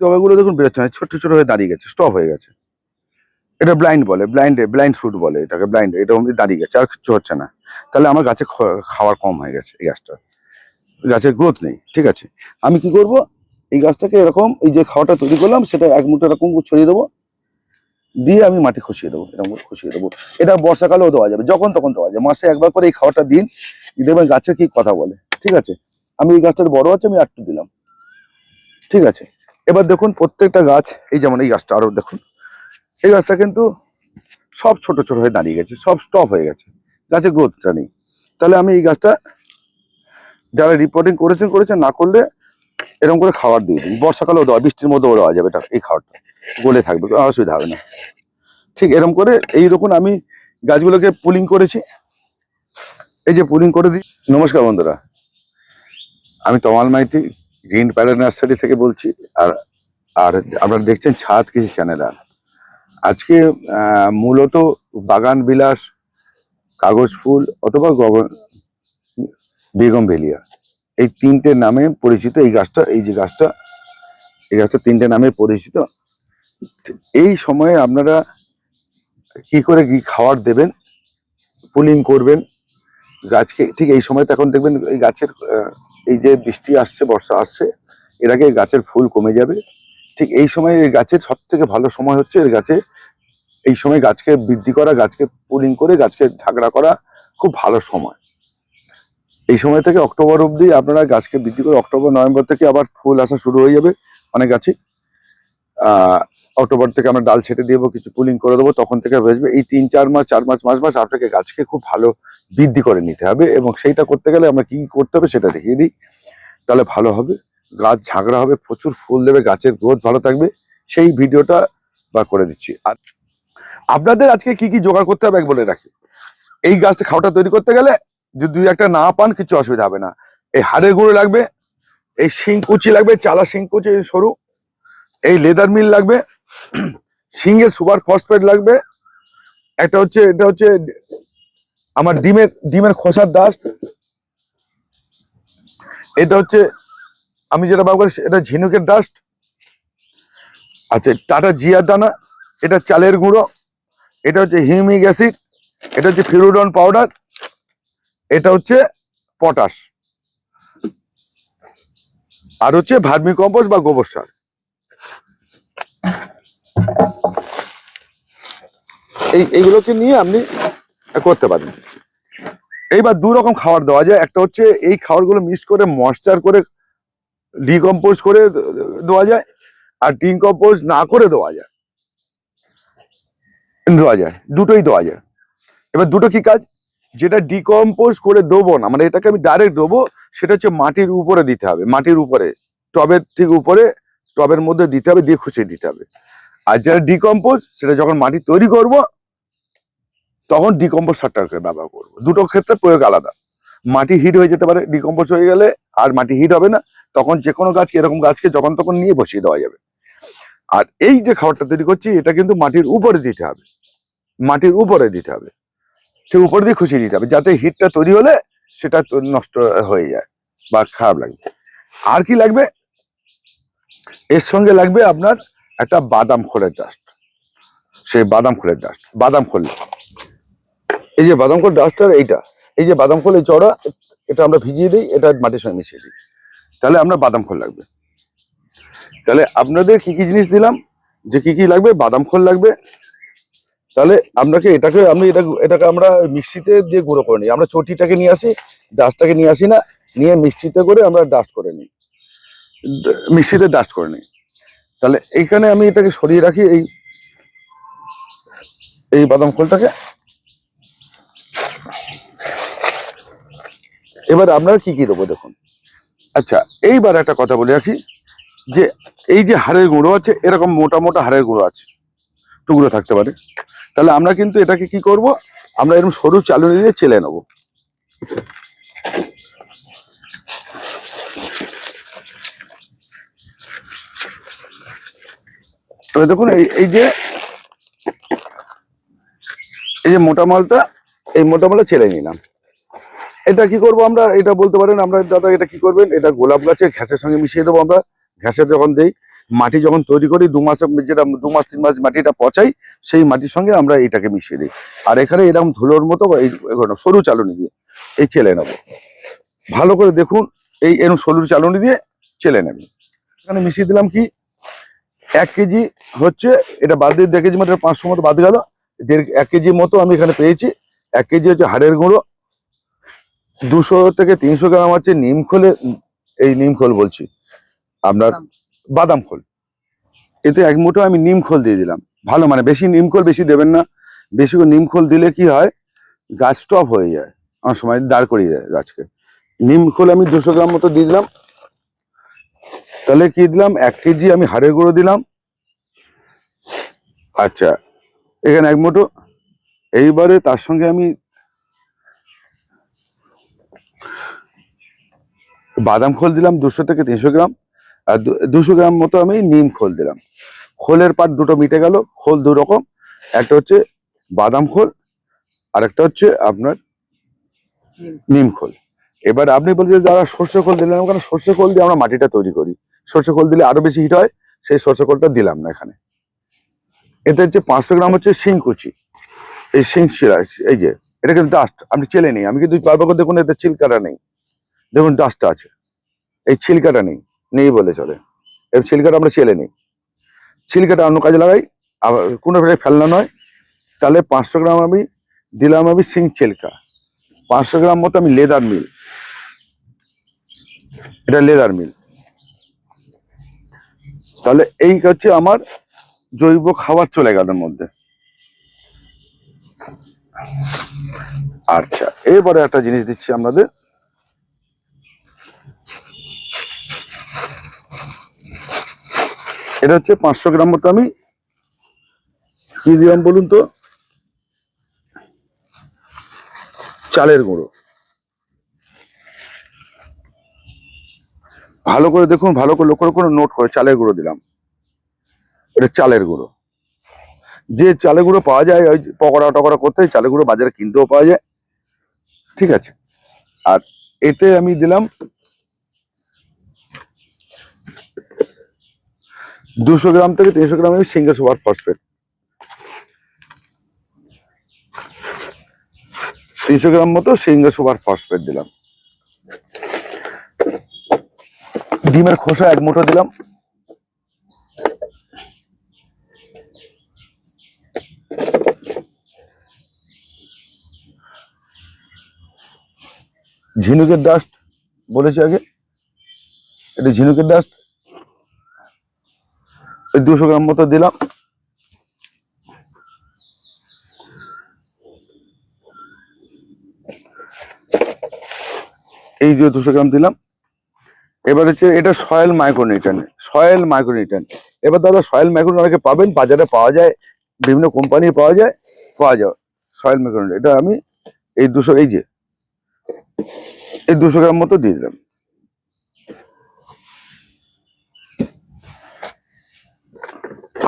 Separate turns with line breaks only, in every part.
ডগাগুলো দেখুন বেরোচ্ছে না ছোট ছোট হয়ে দাঁড়িয়ে গেছে স্টপ হয়ে গেছে। এটা ব্লাইন্ড বলে ব্লাইন্ডে ব্লাইন্ড ফ্রুট বলে এটাকে ব্লাইন্ড এটা দাঁড়িয়ে গেছে, আর কিছু হচ্ছে না। তাহলে আমার গাছে খাওয়ার কম হয়ে গেছে এই গাছটা। গাছের গ্রোথ নেই, ঠিক আছে? আমি কি করব? এই গাছটাকে এরকম, এই যে খাওয়াটা তৈরি করলাম, সেটা এক মুঠো এরকম ছড়িয়ে দেবো। দিয়ে আমি মাটি খুশিয়ে দেবো, এরকম খুশিয়ে দেবো। এটা বর্ষাকালেও দেওয়া যাবে, যখন তখন দেওয়া যায় মাসে একবার করে এই খাওয়াটা দিন দেখবেন গাছের কি কথা বলে, ঠিক আছে? আমি এই গাছটার বড় আছে, আমি আটটু দিলাম, ঠিক আছে? এবার দেখুন প্রত্যেকটা গাছ, এই যেমন এই গাছটা, আরও দেখুন। এই গাছটা কিন্তু সব ছোট ছোট হয়ে দাঁড়িয়ে গেছে, সব স্টপ হয়ে গেছে। গাছের গ্রোথটা নেই। তাহলে আমি এই গাছটা যারা রিপোর্টিং করেছেন করেছেন, না করলে এরকম করে খাবার দিয়ে দিন। বর্ষাকালেও দেওয়া, বৃষ্টির মধ্যেও দেওয়া যাবে এটা, এই খাবারটা গলে থাকবে অসুবিধা হবে না। ঠিক এরকম করে এই রকম আমি গাছগুলোকে পুলিং করেছি। এই যে পুলিং করে দিই। নমস্কার বন্ধুরা। আমি Tamal Maiti, green parade nursery থেকে বলছি, আর আর আপনারা দেখছেন ছাদ কৃষি চ্যানেল আর। আজকে মূলত বাগান বিলাস, কাগজ ফুল অথবা গগন, বেগম ভেলিয়া এই তিনটে নামে পরিচিত এই গাছটা, এই যে গাছটা, এই গাছটা তিনটে নামে পরিচিত। এই সময়ে আপনারা কি করে কি খাবার দেবেন, পুলিং করবেন, গাছকে, ঠিক এই সময় এখন দেখবেন এই গাছের এই যে বৃষ্টি আসছে, বর্ষা আসছে, এর আগে গাছের ফুল কমে যাবে। ঠিক এই সময় এই গাছের সব থেকে ভালো সময় হচ্ছে এর গাছে, এই সময় গাছকে বৃদ্ধি করা, গাছকে পুলিং করে, গাছকে ঝাগড়া করা খুব ভালো সময়। এই সময় থেকে অক্টোবর অবধি আপনারা গাছকে বৃদ্ধি করে, অক্টোবর, নভেম্বর থেকে আবার ফুল আসা শুরু হয়ে যাবে অনেক গাছে। অক্টোবর থেকে আমরা ডাল ছেটে দেবো, কিছু পুলিং করে দেবো, তখন থেকে যাবে এই তিন, চার মাস চার মাস মাস মাস আপনাকে গাছকে খুব ভালো বৃদ্ধি করে নিতে হবে এবং সেইটা করতে গেলে আমরা কি করতে হবে সেটা দেখিয়ে দিই। তাহলে ভালো হবে। গাছ ঝাগড়া হবে, প্রচুর ফুল দেবে, গাছের গ্রোথ ভালো থাকবে, সেই ভিডিওটা বা করে দিচ্ছি। আর আপনাদের আজকে কি কি জোগাড় করতে হবে বলে রাখি। এই গাছটা খাওয়াটা তৈরি করতে গেলে যদি একটা না পান, কিছু অসুবিধা হবে না। এই হাড়ের গুঁড়ো লাগবে, এই শিংকুচি লাগবে, চালা শিংকুচি সরু, এই লেদার মিল লাগবে সিঙ্গেল সুপার ফসফেট লাগবে, একটা হচ্ছে, এটা হচ্ছে আমার ডিমের ডিমের খোসার ডাস্ট এটা হচ্ছে আমি যেটা ব্যবহার করি এটা ঝিনুকের ডাস্ট আচ্ছা টাটা জিয়ার দানা, এটা চালের গুঁড়ো, এটা হচ্ছে হিউমিক অ্যাসিড, এটা হচ্ছে ফিরোডন পাউডার, এটা হচ্ছে পটাশ। আর হচ্ছে ভার্মি কম্পোস্ট বা গোবর সার। এই, এইগুলোকে নিয়ে আপনি করতে পারেন। এইবার দু রকম খাবার দেওয়া যায়। একটা হচ্ছে এই খাবারগুলো মিক্স করে ময়েশ্চার করে ডিকম্পোজ করে দেওয়া যায় আর ডিকম্পোজ না করে দেওয়া যায়। দেওয়া যায়, দুটোই দেওয়া যায়। এবার দুটো কি কাজ? যেটা ডিকম্পোজ করে দেবো না মানে এটাকে আমি ডাইরেক্ট দেবো, সেটা হচ্ছে মাটির উপরে দিতে হবে, মাটির উপরে, টবের ঠিক উপরে, টবের মধ্যে দিতে হবে, দিয়ে খুঁচিয়ে দিতে হবে। আর যেটা ডিকম্পোজ সেটা যখন মাটি তৈরি করব, তখন ডিকম্পোজ সারটাকে ব্যবহার করব। দুটো ক্ষেত্রে প্রয়োগ আলাদা। মাটি হিট হয়ে যেতে পারে ডিকম্পোজ হয়ে গেলে, আর মাটি হিট হবে না। তখন যে কোনো গাছকে এরকম গাছকে যখন তখন নিয়ে বসিয়ে দেওয়া যাবে। আর এই যে খাবারটা তৈরি করছি, এটা কিন্তু মাটির উপরে দিতে হবে। মাটির উপরে দিতে হবে। ঠিক উপরে দিয়ে খুশিয়ে দিতে হবে, যাতে হিটটা তৈরি হলে সেটা নষ্ট হয়ে যায় বা খারাপ লাগবে আর কি লাগবে? এর সঙ্গে লাগবে আপনার একটা বাদাম খোলের ডাস্ট সেই বাদাম খোলের ডাস্ট বাদাম খোল। এই যে বাদাম খোল ডাস্টার এইটা। এই যে বাদাম খোলের চড়া এটা আমরা ভিজিয়ে দিই, এটা মাটির সঙ্গে মিশিয়ে দিই। তাহলে আমরা বাদাম খোল লাগবে। তাহলে আপনাদের কি কি জিনিস দিলাম? যে কি কি লাগবে? বাদাম খোল লাগবে। তাহলে আপনাকে এটাকে, আমি এটা, এটাকে আমরা মিক্সিতে দিয়ে গুঁড়ো করে নিই। আমরা চটিটাকে নিয়ে আসি, ডাস্টটাকে নিয়ে আসি না, নিয়ে মিক্সিতে করে আমরা ডাস্ট করে নিই। মিক্সিতে ডাস্ট করে নিই। তাহলে এইখানে আমি এটাকে সরিয়ে রাখি, এই এই বাদাম খোলটাকে। এবার আপনারা কি কি দেবো দেখুন। আচ্ছা এইবার একটা কথা বলে রাখি, যে এই যে হাড়ের গুঁড়ো আছে, এরকম মোটা মোটা হাড়ের গুঁড়ো আছে, টুকরো থাকতে পারে। তাহলে আমরা কিন্তু এটাকে কি করব? আমরা এরকম সরু চালুনি দিয়ে চেলে নেব। দেখুন এই যে এই যে মোটা মালটা, এই মোটা মালটা চেলে নিলাম। এটা কি করব আমরা? এটা বলতে পারেন, আমরা দাদা এটা কি করবেন? এটা গোলাপ গাছের ঘ্যাসের সঙ্গে মিশিয়ে দেবো আমরা। ঘ্যাসে যখন দেই, মাটি যখন তৈরি করি, দু মাসে যেটা দু মাস, তিন মাস মাটিটা পচাই, সেই মাটির সঙ্গে আমরা এটাকে মিশিয়ে দিই। আর এখানে এরকম ধুলোর মতো এই সরু চালনি দিয়ে এই চেলে নেব। ভালো করে দেখুন, এই এরকম সরু চালনি দিয়ে চেলে নেবেন এখানে মিশিয়ে দিলাম কি? এক কেজি হচ্ছে, এটা বাদ দিয়ে দেড় কেজি মতো পাঁচশো মতো বাদ গেল। দেড়, এক কেজি মতো আমি এখানে পেয়েছি। এক কেজি হচ্ছে হাড়ের গুঁড়ো দুশো থেকে তিনশো গ্রাম হচ্ছে নিম খোলে এই নিম খোল বলছি। আপনার বাদাম। খোল। এতে এক মুঠো আমি নিম খোল দিয়ে দিলাম। ভালো মানে বেশি নিম খোল বেশি দেবেন না। বেশি করে নিম খোল দিলে কি হয়? গাছ স্টপ হয়ে যায়। আমার সময় দাঁড় করিয়ে দেয় গাছকে। নিম খোল আমি দুশো গ্রাম মতো দিয়ে দিলাম। তাহলে কি দিলাম? এক কেজি আমি হাড়ের গুঁড়ো দিলাম। আচ্ছা এখানে এক মুঠো। এইবারে তার সঙ্গে আমি বাদাম খোল দিলাম দুশো থেকে তিনশো গ্রাম আর দুশো গ্রাম মতো আমি নিম খোল দিলাম। খোলের পাট দুটো মিটে গেল খোল দু রকম। একটা হচ্ছে বাদাম খোল আর একটা হচ্ছে আপনার নিম খোল। এবার আপনি বলছেন যারা সর্ষে খোল দিলাম কারণ সর্ষে খোল দিয়ে আমরা মাটিটা তৈরি করি? সর্ষে খোল দিলে আরও বেশি হিট হয় সেই সর্ষে খোলটা দিলাম না এখানে। এতে হচ্ছে পাঁচশো গ্রাম হচ্ছে শিংকুচি। এই শিং শিরা এই যে এটা কিন্তু ডাস্ট আপনি চেলে নেই আমি কিন্তু করে দেখুন এতে চিলকাটা নেই। দেখুন ডাস্টটা আছে। এই ছিলকাটা নেই নেই বলে চলে। এই ছিলকাটা আমরা চেলে নিই। ছিলকাটা অন্য কাজে লাগাই, আবার কোনো ফেলনা নয়। তাহলে পাঁচশো গ্রাম আমি দিলাম আমি সিং চিলকা পাঁচশো গ্রাম মতো আমি লেদার মিল। এটা লেদার মিল। তাহলে এই হচ্ছে আমার জৈব খাবার চলে গেল মধ্যে। আচ্ছা এবারে একটা জিনিস দিচ্ছি আপনাদের। এটা হচ্ছে পাঁচশো গ্রাম মতো আমি কি দিলাম বলুন তো, চালের গুঁড়ো। ভালো করে দেখুন, ভালো করে লক্ষ্য করে নোট করে চালের গুঁড়ো দিলাম। এটা চালের গুঁড়ো। যে চালের গুঁড়ো পাওয়া যায়, ওই পকোড়া টকোড়া করতে চালের গুঁড়ো বাজারে কিনতেও পাওয়া যায়। ঠিক আছে। আর এতে আমি দিলাম দুশো গ্রাম থেকে তিনশো গ্রাম সিঙ্গেল সুপার ফসফেট। তিনশো গ্রাম মতো সিঙ্গেল সুপার ফসফেট দিলাম। ডিমের খোসা এক মুঠো দিলাম। ঝিনুকের ডাস্ট বলেছি আগে। এটা ঝিনুকের ডাস্ট ওই দুশো গ্রাম মতো দিলাম। এই যে দুশো গ্রাম দিলাম। এবার হচ্ছে এটা সয়েল মাইক্রোনিউট্রেন সয়েল মাইক্রোনিউট্রেন এবার দাদা, সয়েল মাইক্রোনিউট্রেন অনেকে পাবেন, বাজারে পাওয়া যায়, বিভিন্ন কোম্পানি পাওয়া যায় পাওয়া যায় সয়েল মাইক্রোনিউট্রেন এটা আমি এই দুশো, এই যে, এই দুশো গ্রাম মতো দিয়ে দিলাম।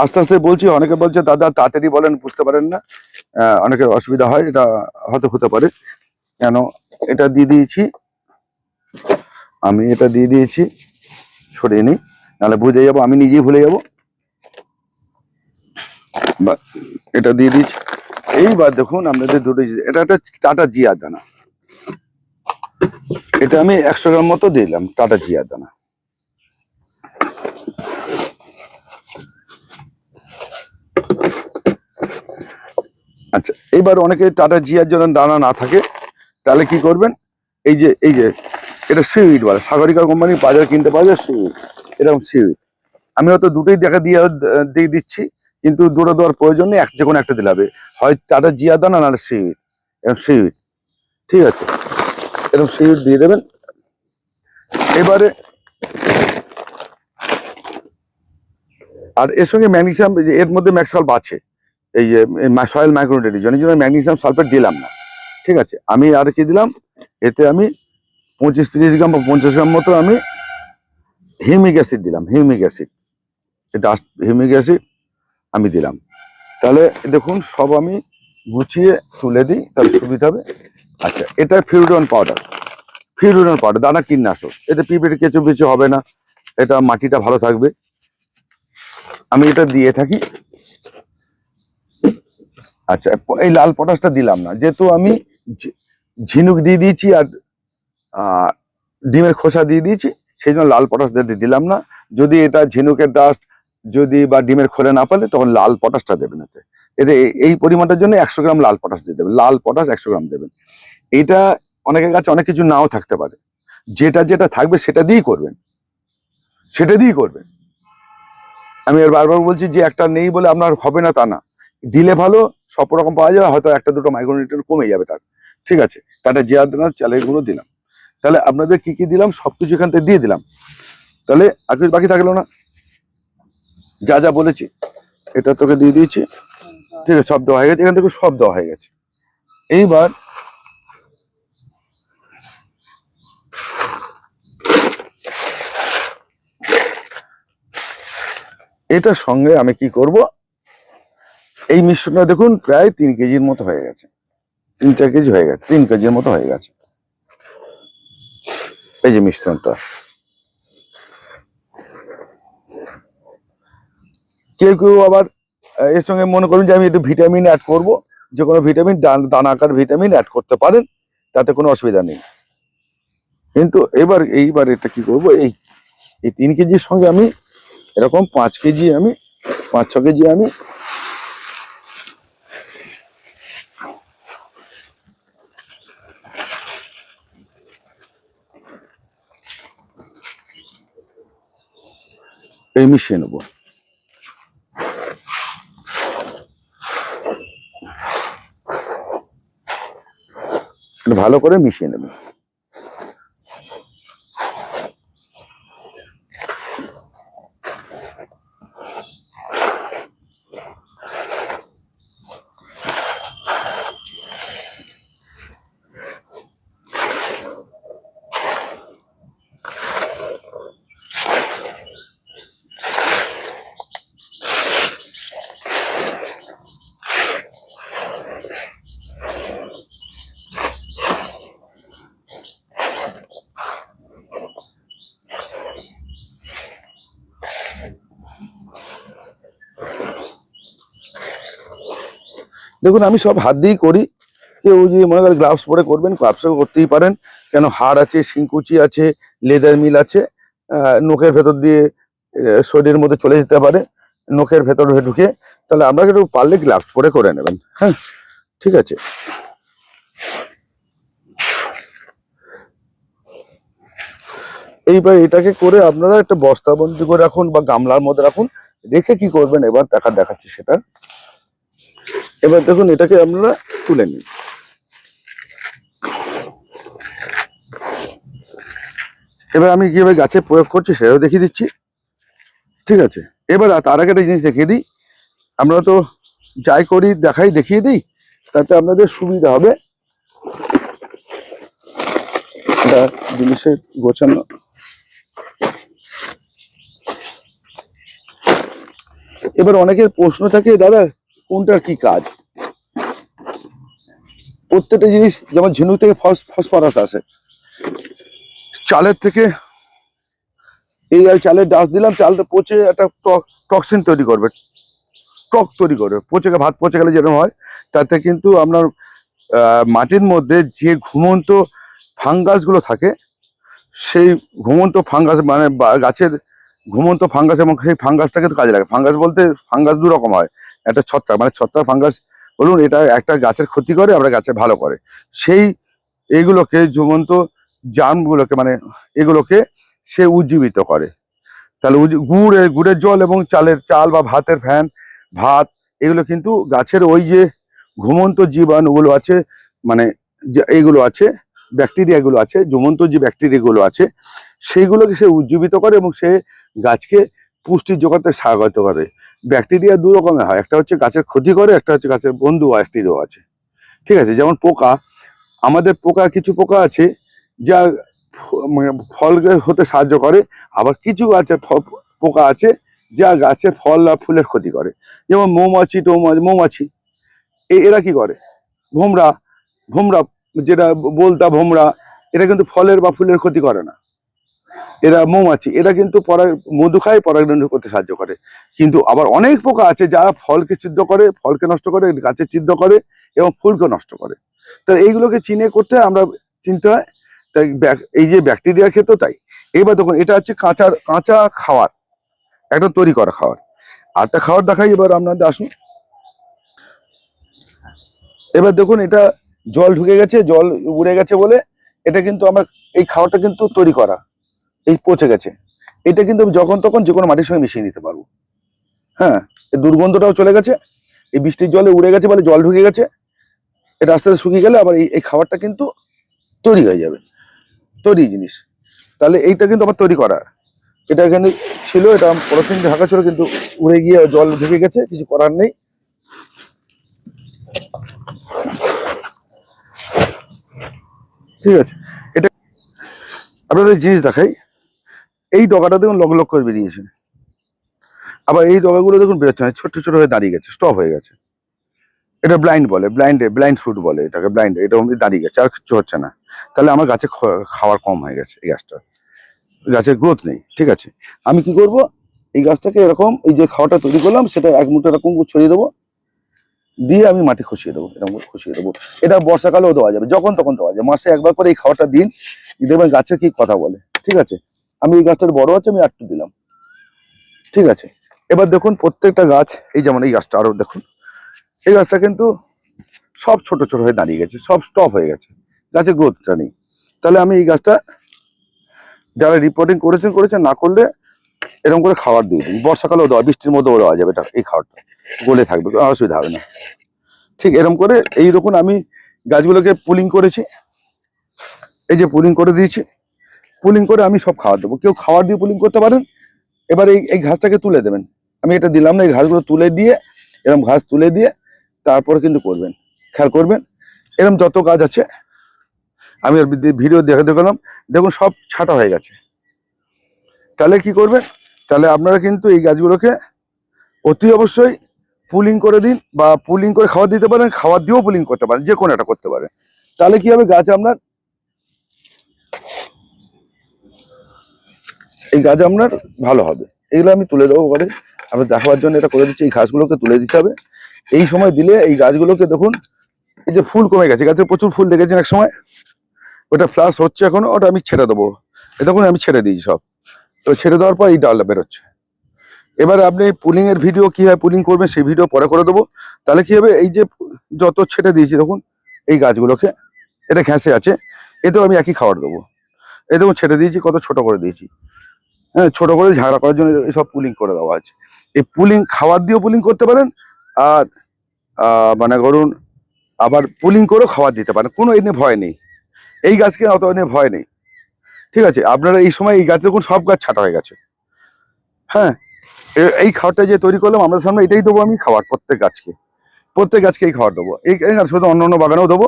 আস্তে আস্তে বলছি অনেকে বলছে দাদা তাড়াতাড়ি বলেন বুঝতে পারেন না। আহ, অনেকের অসুবিধা হয় এটা হয়তো হতে পারে। কেন? এটা দিয়ে দিয়েছি। আমি এটা দিয়ে দিয়েছি সরিয়ে নিই নাহলে বুঝে যাব আমি নিজেই ভুলে যাব। এটা দিয়ে দিয়েছি। এইবার দেখুন আপনাদের দুটো এটা একটা টাটা জিয়ার দানা। এটা আমি একশো গ্রাম মতো দিলাম টাটা জিয়ার দানা। এইবার অনেকে টাটা জিয়ার জন্য দানা না থাকে। তাহলে কি করবেন? এই যে এই যে, এটা সিউইড বলে। সাগরিকা কোম্পানি বাজার কিনতে পাওয়া যায় এরকম সিউইড আমি হয়তো দুটোই দেখা দিয়ে দিয়ে দিচ্ছি, কিন্তু দুটো দেওয়ার প্রয়োজন নেই, এক যে কোনো একটা দিলে হবে। হয় টাটা জিয়া দানা, নাহলে সিউইড এরকম সিউইড ঠিক আছে? এরকম সিউইড দিয়ে দেবেন। এবারে আর এর সঙ্গে ম্যাগনেসিয়াম, এর মধ্যে ম্যাক্সাল আছে। এই যে সয়েল মাইক্রোনিউট্রিয়েন্ট জন্য জন্য ম্যাগনেসিয়াম সালফেট দিলাম না। ঠিক আছে? আমি আর কি দিলাম? এতে আমি পঁচিশ তিরিশ গ্রাম বা পঞ্চাশ গ্রাম মতো আমি হিউমিক অ্যাসিড দিলাম, হিউমিক অ্যাসিড। এটা হিউমিক অ্যাসিড আমি দিলাম। তাহলে দেখুন, সব আমি গুছিয়ে তুলে দিই, তাহলে সুবিধা হবে। আচ্ছা এটা ফিউডন পাউডার ফিউডন পাউডার দানা কীটনাশক। এতে পিঁপড়ে কেঁচো পিছু হবে না, এটা মাটিটা ভালো থাকবে। আমি এটা দিয়ে থাকি। আচ্ছা এই লাল পটাশটা দিলাম না। যেহেতু আমি ঝিনুক দিয়ে দিয়েছি আর ডিমের খোসা দিয়ে দিয়েছি, সেই জন্য লাল পটাশ দিলাম না। যদি এটা ঝিনুকের ডাস্ট যদি বা ডিমের খোলে না পালে, তখন লাল পটাশটা দেবেন এতে। এতে এই- পরিমাণটার জন্য একশো গ্রাম লাল পটাশ দিয়ে দেবেন। লাল পটাশ একশো গ্রাম দেবেন। এইটা অনেকের কাছে অনেক কিছু নাও থাকতে পারে। যেটা যেটা থাকবে সেটা দিয়েই করবেন। সেটা দিয়েই করবেন। আমি এর বারবার বলছি যে একটা নেই বলে আপনার হবে না তা না। দিলে ভালো সব রকম পাওয়া যাবে, হয়তো একটা দুটো মাইক্রোনিউট্রিয়েন্ট কমে যাবে তার। ঠিক আছে তাটা জিয়া দিলাম চালের গুঁড়ো দিলাম। তাহলে আপনাদের কি কি দিলাম? সবকিছু এখান থেকে দিয়ে দিলাম। তাহলে আর কিছু বাকি থাকল না? যা যা বলেছি, এটা তোকে দিয়ে দিয়েছি। ঠিক আছে, সব দেওয়া হয়ে গেছে, এখান থেকে সব দেওয়া হয়ে গেছে। এইবার এটার সঙ্গে আমি কি করব? এই মিশ্রণটা দেখুন প্রায় তিন কেজির মতো হয়ে গেছে। তিন চার কেজি হয়ে গেছে, তিন কেজির মতো হয়ে গেছে। এই যে মিশ্রণটা। কেউ কেউ আবার এর সঙ্গে মনে করুন যে আমি একটু ভিটামিন অ্যাড করব। যে কোনো ভিটামিন দানাকার ভিটামিন অ্যাড করতে পারেন, তাতে কোনো অসুবিধা নেই। কিন্তু এবার, এইবার এটা কি করব? এই এই তিন কেজির সঙ্গে আমি এরকম পাঁচ কেজি আমি, পাঁচ ছ কেজি আমি এই মিশিয়ে নেব। ভালো করে মিশিয়ে নেবেন দেখুন, আমি সব হাত দিয়েই করি। কেউ যদি মনে করেন গ্লাভস পরে করবেন গ্লাভসও করতেই পারেন। কেন, হাড় আছে, শিংকুচি আছে লেদার মিল আছে নখের ভেতর দিয়ে শরীরের মধ্যে চলে যেতে পারে, নখের ভেতর ঢুকে। তাহলে আমরা একটু পারলে গ্লাভস পরে করে নেবেন হ্যাঁ? ঠিক আছে। এইবার এটাকে করে আপনারা একটা বস্তাবন্দি করে রাখুন বা গামলার মধ্যে রাখুন। রেখে কি করবেন? এবার দেখা, দেখাচ্ছি সেটা। এবার দেখুন, এটাকে আপনারা তুলে নিন এবার আমি কীভাবে গাছে প্রয়োগ করছি সেটাও দেখিয়ে দিচ্ছি। ঠিক আছে? এবার তার আগে একটা জিনিস দেখিয়ে দিই। আমরা তো যাই করি, দেখাই, দেখিয়ে দিই, তাতে আপনাদের সুবিধা হবে। জিনিসের গোছানো। এবার অনেকের প্রশ্ন থাকে, দাদা কোনটার কি কাজ? প্রত্যেকটা জিনিস যেমন ঝিনুক থেকে ফস- ফসফরাস আসে। চালের থেকে এই আর চালের ডাস দিলাম, চালটা পচে একটা টক্সিন তৈরি করবে। টক তৈরি করবে। পচে গে- ভাত পচে গেলে যেরকম হয়, তাতে কিন্তু আপনার মাটির মধ্যে যে ঘুমন্ত ফাঙ্গাসগুলো থাকে, সেই ঘুমন্ত ফাঙ্গাস মানে গাছের ঘুমন্ত ফাঙ্গাস এবং সেই ফাঙ্গাসটাকে কাজে লাগে। ফাঙ্গাস বলতে ফাঙ্গাস দু রকম হয়। একটা ছত্রাক মানে ছত্রাক ফাঙ্গাস বলুন, এটা একটা গাছের ক্ষতি করে, আমরা গাছের ভালো করে। সেই এগুলোকে জীবন্ত জামগুলোকে মানে এগুলোকে সে উজ্জীবিত করে। তাহলে উজ্জি- গুড়, গুড়ের জল এবং চালের চাল বা ভাতের ফ্যান, ভাত, এগুলো কিন্তু গাছের ওই যে ঘুমন্ত জীবাণুগুলো আছে মানে যে এইগুলো আছে ব্যাকটেরিয়াগুলো আছে জীবন্ত যে ব্যাকটেরিয়াগুলো আছে, সেইগুলোকে সে উজ্জীবিত করে এবং সে গাছকে পুষ্টি জোগাতে স্বাগত করে। ব্যাকটেরিয়া দু রকমের হয়। একটা হচ্ছে গাছের ক্ষতি করে, একটা হচ্ছে গাছের বন্ধু ব্যাকটেরিয়া আছে। ঠিক আছে? যেমন পোকা, আমাদের পোকা কিছু পোকা আছে যা মানে ফল হতে সাহায্য করে। আবার কিছু ফ- পোকা আছে যা গাছের ফল আর ফুলের ক্ষতি করে। যেমন মৌমাছি টৌমাছি মৌমাছি। এরা কি করে? ভোমরা ভোমরা যেটা বলতা ভোমরা, এটা কিন্তু ফলের বা ফুলের ক্ষতি করে না। এরা মৌমাছি, এরা কিন্তু পরাগ, মধু খায় পরাগরেণু করতে সাহায্য করে। কিন্তু আবার অনেক পোকা আছে যারা ফলকে ছিদ্র করে, ফলকে নষ্ট করে, গাছের ছিদ্র করে এবং ফুলকে নষ্ট করে। তো এইগুলোকে চিনে করতে আমরা চিনতে হয়, তাই এই যে ব্যাকটেরিয়া ক্ষেত্রেও তাই। এবার দেখুন, এটা হচ্ছে কাঁচা কাঁচা খাওয়ার একটা তৈরি করা খাবার আরটা খাবার দেখাই, এবার আপনাদের আসুন। এবার দেখুন, এটা জল ঢুকে গেছে, জল উড়ে গেছে বলে এটা কিন্তু আমার, এই খাবারটা কিন্তু তৈরি করা। এই পচে গেছে। এটা কিন্তু আমি যখন তখন যে কোনো মাটির সঙ্গে মিশিয়ে নিতে পারব। হ্যাঁ দুর্গন্ধটাও চলে গেছে, এই বৃষ্টির জলে উড়ে গেছে বলে জল ঢুকে গেছে, এটা আস্তে আস্তে শুকিয়ে গেলে আবার এই খাবারটা কিন্তু তৈরি হয়ে যাবে, তৈরি জিনিস। তাহলে এইটা কিন্তু আবার তৈরি করার। এটা এখানে ছিল, এটা পলিথিন ঢাকা ছিল, কিন্তু উড়ে গিয়ে জল ঢুকে গেছে, কিছু করার নেই। ঠিক আছে। এটা আপনাদের জিনিস দেখাই। এই ডগাটা দেখুন লগ লগ করে বেরিয়েছে। আবার এই ডগাগুলো দেখুন বেরোচ্ছে না ছোট ছোট হয়ে দাঁড়িয়ে গেছে স্টপ হয়ে গেছে। এটা ব্লাইন্ড বলে ব্লাইন্ডে ব্লাইন্ড ফ্রুট বলে এটাকে ব্লাইন্ড এটা দাঁড়িয়ে গেছে, আর কিছু হচ্ছে না। তাহলে আমার গাছে খাওয়ার কম হয়ে গেছে এই গাছটা। গাছের গ্রোথ নেই, ঠিক আছে? আমি কি করব? এই গাছটাকে এরকম, এই যে খাওয়াটা তৈরি করলাম, সেটা এক মুঠো এরকম ছড়িয়ে দেবো। দিয়ে আমি মাটি খুশিয়ে দেবো, এরকম খুশিয়ে দেবো। এটা বর্ষাকালেও দেওয়া যাবে, যখন তখন দেওয়া যায় মাসে একবার করে এই খাওয়াটা দিন দেখবেন গাছের কি কথা বলে, ঠিক আছে? আমি এই গাছটার বড় আছে, আমি আটটু দিলাম। ঠিক আছে? এবার দেখুন, প্রত্যেকটা গাছ, এই যেমন এই গাছটা, আরও দেখুন। এই গাছটা কিন্তু সব ছোট ছোট হয়ে দাঁড়িয়ে গেছে, সব স্টপ হয়ে গেছে। গাছের গ্রোথটা নেই। তাহলে আমি এই গাছটা যারা রিপোর্টিং করেছেন করেছেন, না করলে এরকম করে খাবার দিয়ে দিন। বর্ষাকালেও দেওয়া, বৃষ্টির মধ্যেও দেওয়া যাবে এটা, এই খাবারটা গলে থাকবে অসুবিধা হবে না। ঠিক এরকম করে, এই রকম আমি গাছগুলোকে পুলিং করেছি। এই যে পুলিং করে দিয়েছি পুলিং করে আমি সব খাবার দেবো। কেউ খাবার দিয়ে পুলিং করতে পারেন, এবার এই এই ঘাসটাকে তুলে দেবেন। আমি এটা দিলাম না, এই ঘাসগুলো তুলে দিয়ে এরকম ঘাস তুলে দিয়ে তারপরে কিন্তু করবেন। খেয়াল করবেন এরকম যত গাছ আছে, আমি আর ভিডি- ভিডিও দেখাতে গেলাম দেখুন সব ছাটা হয়ে গেছে। তাহলে কি করবেন, তাহলে আপনারা কিন্তু এই গাছগুলোকে অতি অবশ্যই পুলিং করে দিন বা পুলিং করে খাবার দিতে পারেন খাবার দিয়েও পুলিং করতে পারেন, যে কোনো একটা করতে পারেন। তাহলে কি হবে, গাছ আপনার এই গাছ আপনার ভালো হবে। এগুলো আমি তুলে দেবো পরে আমি দেখাবার জন্য এটা করে দিচ্ছি। এই ঘাসগুলোকে তুলে দিতে হবে। এই সময় দিলে এই গাছগুলোকে দেখুন, এই যে ফুল কমে গেছে। গাছে প্রচুর ফুল দেখেছেন এক সময়? ওটা ফ্লাস হচ্ছে এখনও, ওটা আমি ছেড়ে দেবো। এ দেখুন, আমি ছেড়ে দিয়েছি সব। তো ছেড়ে দেওয়ার পর এই ডালটা বেরোচ্ছে। এবার আপনি পুলিং এর ভিডিও কীভাবে পুলিং করবেন, সেই ভিডিও পরে করে দেবো। তাহলে কি হবে, এই যে যত ছেটে দিয়েছি, দেখুন, এই গাছগুলোকে, এটা ঘ্যাসে আছে। এতেও আমি একই খাবার দেবো। এই দেখুন ছেটে দিয়েছি, কত ছোট করে দিয়েছি। হ্যাঁ ছোট করে ঝাড়া করার জন্য সব পুলিং করে দেওয়া আছে এই পুলিং খাবার দিয়েও পুলিং করতে পারেন, আর মানে ধরুন আবার পুলিং করেও খাবার দিতে পারেন, কোনো এনে ভয় নেই। এই গাছকে অত এনে ভয় নেই। ঠিক আছে, আপনারা এই সময় এই গাছ দেখুন সব গাছ ছাটা হয়ে গেছে। হ্যাঁ এই খাবারটা যে তৈরি করলাম, আমাদের সামনে এটাই দেবো আমি খাবার প্রত্যেক গাছকে। প্রত্যেক গাছকে এই খাবার দেবো। এই শুধু অন্য অন্য বাগানেও দেবো,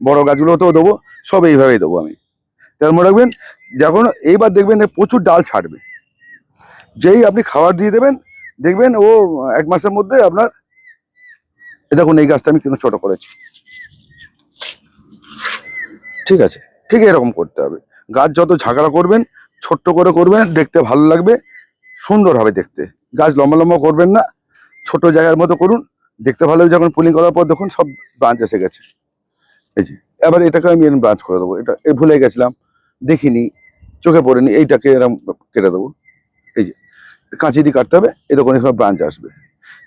বড় গাছগুলোতেও দেবো, সব এইভাবেই দেবো আমি। তার মনে রাখবেন, যখন এইবার দেখবেন প্রচুর ডাল ছাড়বে। যেই আপনি খাবার দিয়ে দেবেন, দেখবেন ও এক মাসের মধ্যে আপনার দেখুন এই গাছটা আমি কিন্তু ছোট করেছি। ঠিক আছে? ঠিক এরকম করতে হবে। গাছ যত ঝাঁকড়া করবেন, ছোট্ট করে করবেন, দেখতে ভালো লাগবে, সুন্দর হবে দেখতে। গাছ লম্বা লম্বা করবেন না, ছোট জায়গার মতো করুন, দেখতে ভালো যখন পুলিং করার পর দেখুন সব ব্রাঞ্চ এসে গেছে। এই যে, এবার এটাকে আমি ব্রাঞ্চ করে দেবো। এটা ভুলে গেছিলাম। দেখিনি, চোখে পড়েনি, এইটাকে এরকম কেটে দেবো। এই যে, কাঁচি দিয়ে কাটতে হবে এরকম এখানে ব্রাঞ্চ আসবে।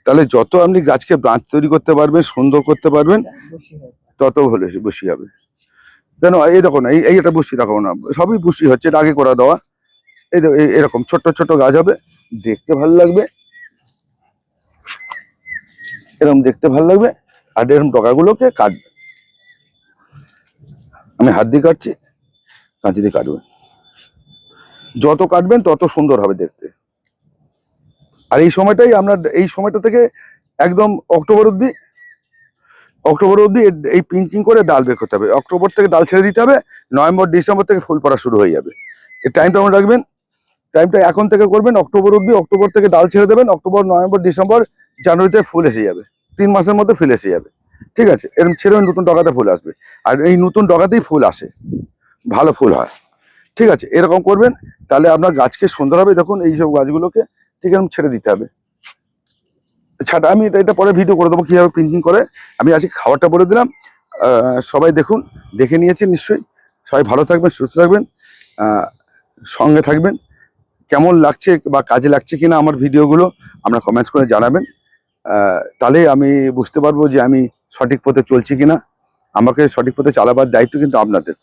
তাহলে যত আপনি গাছকে ব্রাঞ্চ তৈরি করতে পারবেন, সুন্দর করতে পারবেন, তত ভালো বসি হবে কেন, এই দেখো না এই এটা বুসি দেখো না, সবই বুসি হচ্ছে, এটা আগে করা দেওয়া। এই- এরকম ছোট্ট ছোট্ট গাছ হবে, দেখতে ভালো লাগবে। এরকম দেখতে ভালো লাগবে, আর এরকম ডগাগুলোকে কাটবে। আমি হাত দিয়ে কাটছি। কাঁচি দিয়ে কাটবেন যত কাটবেন তত সুন্দর হবে দেখতে। আর এই সময়টাই আপনার এই সময়টা থেকে একদম অক্টোবর অবধি অক্টোবর অবধি এ- এই পিঞ্চিং করে ডাল বের করতে হবে। অক্টোবর থেকে ডাল ছেড়ে দিতে হবে, নভেম্বর, ডিসেম্বর থেকে ফুল পড়া শুরু হয়ে যাবে। এই টাইমটা মনে রাখবেন, টাইমটা এখন থেকে করবেন, অক্টোবর অবধি অক্টোবর থেকে ডাল ছেড়ে দেবেন, অক্টোবর, নভেম্বর, ডিসেম্বর, জানুয়ারিতে ফুল এসে যাবে। তিন মাসের মধ্যে ফুল এসে যাবে। ঠিক আছে এরকম ছেড়ে নতুন ডগাতে ফুল আসবে। আর এই নতুন ডগাতেই ফুল আসে। ভালো ফুল হয়। ঠিক আছে, এরকম করবেন, তাহলে আপনার গাছকে সুন্দরভাবে দেখুন এইসব গাছগুলোকে ঠিক এরকম ছেড়ে দিতে হবে। ছাটা আমি এটা এটা পরে ভিডিও করে দেবো কীভাবে প্রিন্টিং করে। আমি আজকে খাবারটা বলে দিলাম। সবাই দেখুন, দেখে নিয়েছেন নিশ্চয়ই। সবাই ভালো থাকবেন, সুস্থ থাকবেন। সঙ্গে থাকবেন। কেমন লাগছে বা কাজে লাগছে কিনা আমার ভিডিওগুলো আপনারা কমেন্টস করে জানাবেন। তাহলে আমি বুঝতে পারব যে আমি সঠিক পথে চলছি কিনা। আমাকে সঠিক পথে চালাবার দায়িত্ব কিন্তু আপনাদের।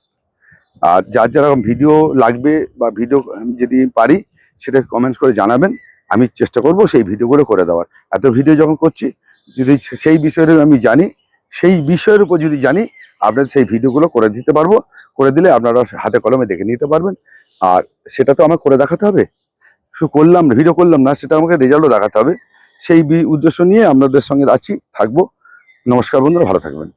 আর যার যারা ভিডিও লাগবে বা ভিডিও যদি পারি, সেটা কমেন্টস করে জানাবেন। আমি চেষ্টা করব সেই ভিডিওগুলো করে দেওয়ার। এত ভিডিও যখন করছি, যদি সেই বিষয়ের আমি জানি, সেই বিষয়ের উপর যদি জানি, আপনাদের সেই ভিডিওগুলো করে দিতে পারব। করে দিলে আপনারা হাতে কলমে দেখে নিতে পারবেন। আর সেটা তো আমার করে দেখাতে হবে। শুধু করলাম ভিডিও করলাম না, সেটা আমাকে রেজাল্টও দেখাতে হবে। সেই উদ্দেশ্য নিয়ে আপনাদের সঙ্গে আছি, থাকব। নমস্কার বন্ধুরা, ভালো থাকবেন।